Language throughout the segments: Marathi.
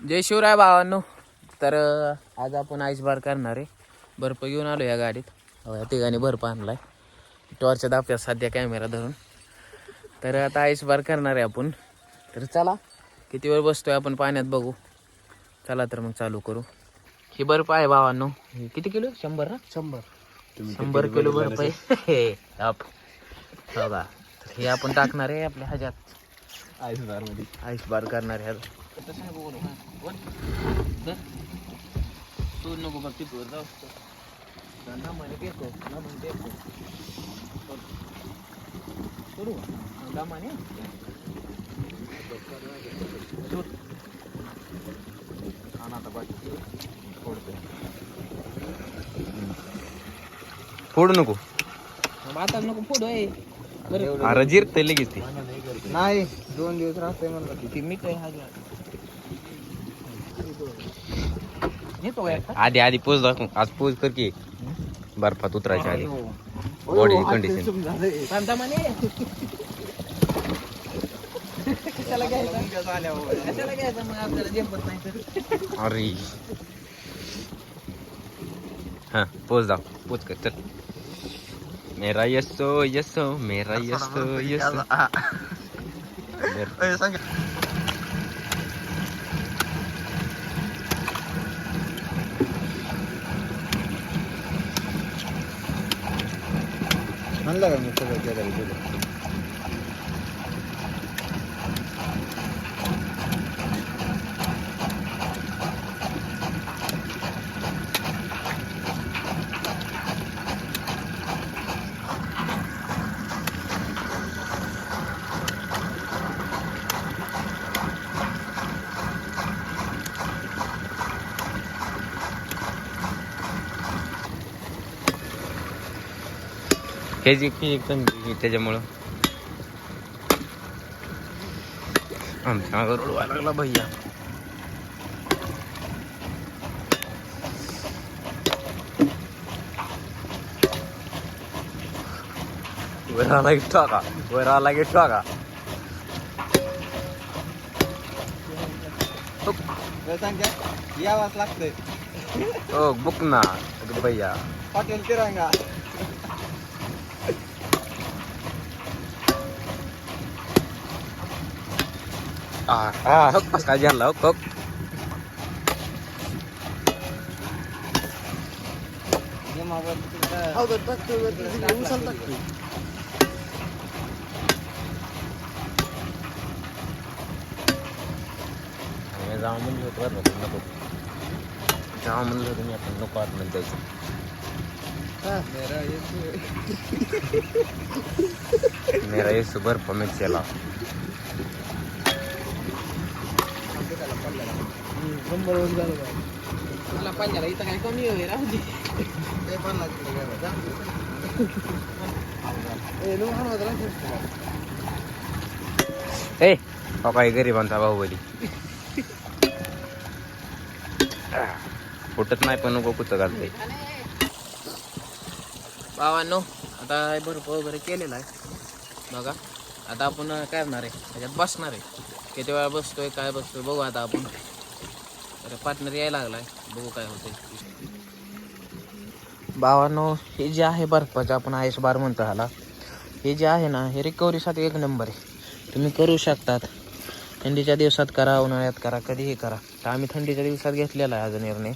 जय शिवराय भावांनो. तर आज आपण आईस बार करणार आहे. बर्फ घेऊन आलो या गाडीत. अहो, या ठिकाणी बर्फ आणलाय. टॉर्च दाबत्या सध्या कॅमेरा धरून. तर आता आईस बार करणार आहे आपण. तर चला किती वेळ बसतोय आपण पाण्यात बघू. चला तर मग चालू करू. ही बर्फ आहे भावांनो. हे किती किलो? शंभर ना? शंभर. शंभर किलो बर्फ आहे. हो हे आपण टाकणार आहे आपल्या ह्याच्यात. आईस आईस बार करणार आहे तू नको बघ तिथवर जाऊ ना म्हणे टेको ना म्हणे करू का म्हणे फोडू नको. आता नको फोटो आहे अरे जिरते लगेच ते. नाही दोन दिवस राहते म्हणलं. की ती मीठ आहे हा? आधी आधी पोच दाखव आज पोच कर की बर्फात उतरायच्या आधी. बॉडी कंडिशन सांगता म्हणे कशाला घ्यायचं? कशाला घ्यायचं मग आपल्याला जमत नाही तर? अरे. हा पोच दाव पोच कर चल. मेरा यस्सो यस्सो मेरा यस्सो यस्सो म्हणलं का मी सगळं केलं केलं हेच एक एकदम त्याच्यामुळं. आमच्या रोड व्हायला लागला भैया. वर आला की टाका वर आला की टाका यावाच लागतंय. ओ बुक ना भैया. हॉटेल तिरंगा. हक पास काय झाला हक हक आम्ही जाऊ म्हणलं होतं बरं नको जाऊ म्हणलं होतं मी आपण नको आतमध्ये जायचं मेरा ये सुपर पमिट चला शंभर वर्ष झालं बा. कुठला इथं काय कमी होईल राहू दे ते पण ए, बाबा गरिबांचा बाहुबली फुटत नाही पण नको कुठं घालते बाबांनो आता भरपूर वगैरे केलेला आहे. बघा आता आपण काय करणार आहे? त्याच्यात बसणार आहे. किती वेळा बसतोय काय बसतोय बघू आता आपण. तर पार्टनर यायला लागलाय. बघू काय होते भावानो हे जे आहे बर्फाचं आपण आयस बार म्हणतो ह्याला. हे जे आहे ना हे रिकव्हरीसाठी एक नंबर आहे. तुम्ही करू शकतात. थंडीच्या दिवसात करा उन्हाळ्यात करा कधीही करा. तर आम्ही थंडीच्या दिवसात घेतलेला आहे आज निर्णय.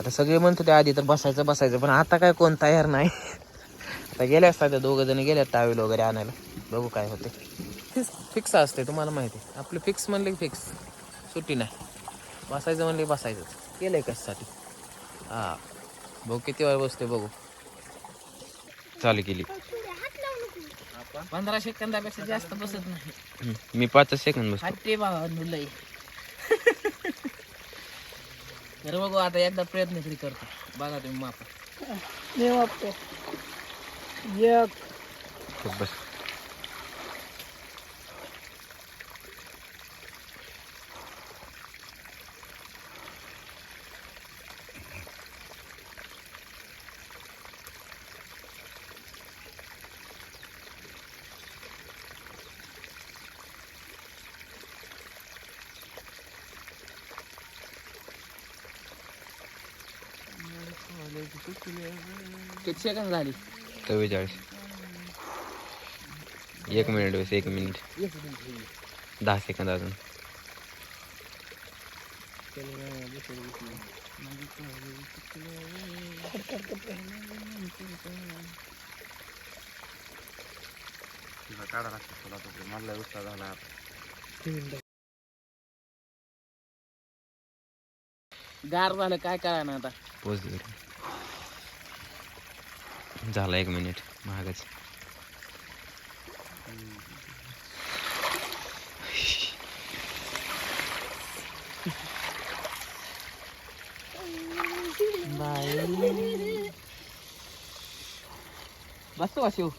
आता सगळे म्हणत होते आधी तर बसायचं बसायचं पण आता काय कोण तयार नाही. आता गेले असतात दोघं जण गेले टावेल वगैरे आणायला. बघू काय होते फिक्स फिक्स असते तुम्हाला माहिती आहे. आपलं फिक्स म्हणले फिक्स सुट्टी नाही. बसायचं म्हणले की बसायचंच. केलंय कशासाठी? हां बघू किती वेळ बसते बघू. चालू केली. पंधरा सेकंदापेक्षा जास्त बसत नाही. मी पाच सेकंद बसतो. हट्टे बाबा लय तर बघू आता एकदा प्रयत्न तरी करतो. बघा तुम्ही माप. खूप बस. किती सेकंद झाली? चव्वेचाळीस. एक मिनिट बस एक मिनिट. दहा सेकंद अजून. मला उत्साह झाला गार झालं काय करा ना आता? पोच झाला एक मिनिट महागच बसतो का शिव?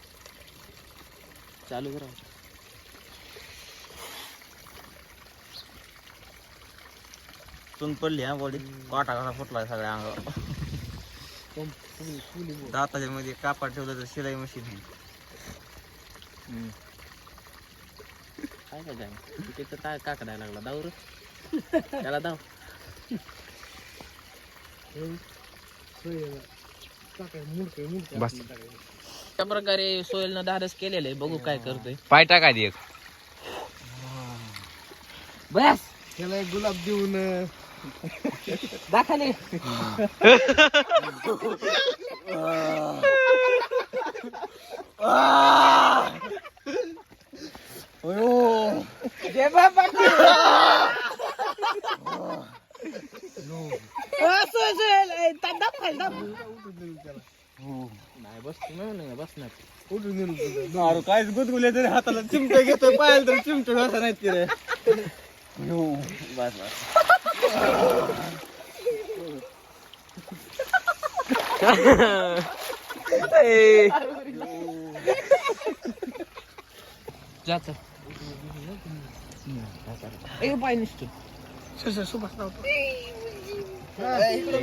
चालू करा. तून पडली हा बॉडी काटा कसा फुटला सगळ्या अंगावर. दाताच्या मध्ये कापड ठेवलं तर शिलाई मशीन आहे. काय काय जाय तिथे काय काकडायला लागला. दाऊ रे. त्याला दाव. बस. त्या प्रकारे सोयलनं धाडस केलेलं आहे. बघू काय करतोय. पाय टाका दे एक. बस. त्याला एक गुलाब देऊन दाखले नाही बस तुम्ही बसणार उठून दिलं अरे काहीच गुदगुले तरी हाताला चिमटे घेतोय पायाला तरी चिमटे नाहीत की रे बस बस. जात पाय निसतो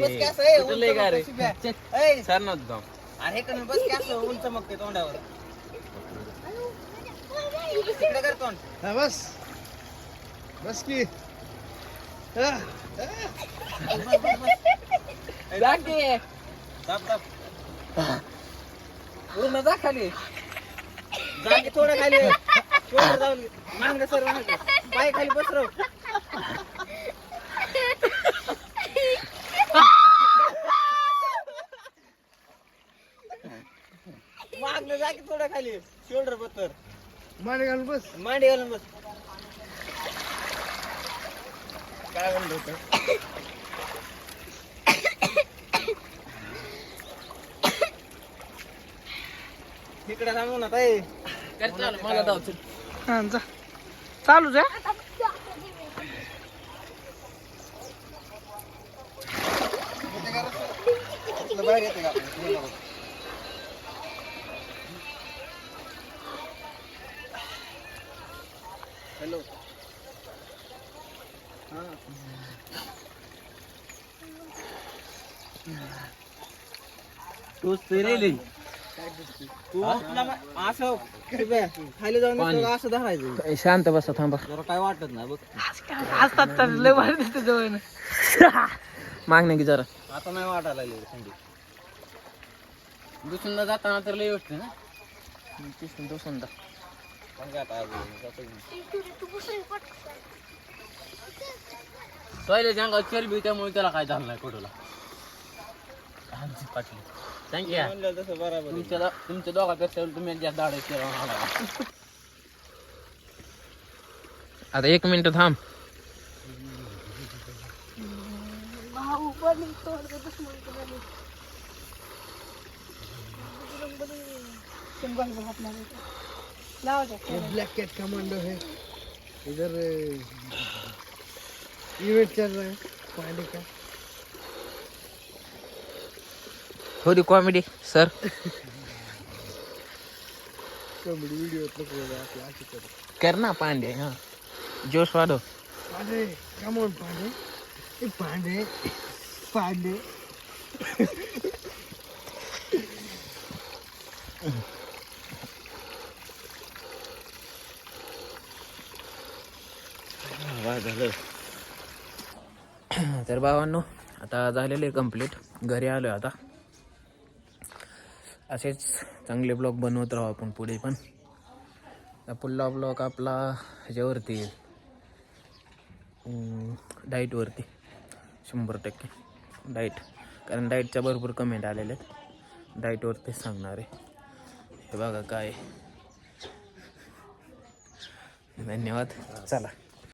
बस ए, अरे इकडे बस की उंच मग ते तोंडावर तिकडे कर तोंड बस बस की पूर्ण जा खाली. जा की थोडं खाली. थोडं जाऊन मागणं सर. पाय खाली बसरव मागणं जा की थोडं खाली. शोल्डर बत्तर मांडी घालून बस. मांडी घालून बस. काय म्हणत होतं? इकडे सांगू ना ताई. मला चालू जा. बाहेर येते का हॅलो. तूच फिरेली तू असं खाली जाऊन असं धरायचं. शांत बसा थांबा जरा काय वाटत नाही बघ. असतात तर लय भारी दिसते जवळ. मागणे की जरा. आता नाही वाटायला लागली थंडी. जाताना तर लय वाटते ना? पण काय आता. पहिले जंगात चरबी त्यामुळे त्याला काय झालं नाही कोटोला पाटली. थँक्यू म्हणलं तसं बरोबर. तुमच्या दो- तुमच्या दोघांपेक्षा तुम्ही जास्त दाढ केला आता एक मिनिट थांब. ये ब्लैक कैट कमांडो है इधर इवेंट चल रहा है पांडे का थोडी कॉमेडी सर कॉमेडी आपल्या अशी करू. कर ना पांडे हा. जोश वाढव. Pandey come on Pandey. ए पांडे पांडे. झालं तर भावांनो आता झालेलं आहे कंप्लीट घरी आलो आता. असेच चांगले ब्लॉग बनवत राहू आपण पुढे पण. पुढला ब्लॉग आपला ह्याच्यावरती येईल. डाईटवरती शंभर टक्के. डाईट कारण डाईटच्या भरपूर कमेंट आलेल्या आहेत. डाईटवरतीच सांगणार आहे. हे बघा काय धन्यवाद. चला.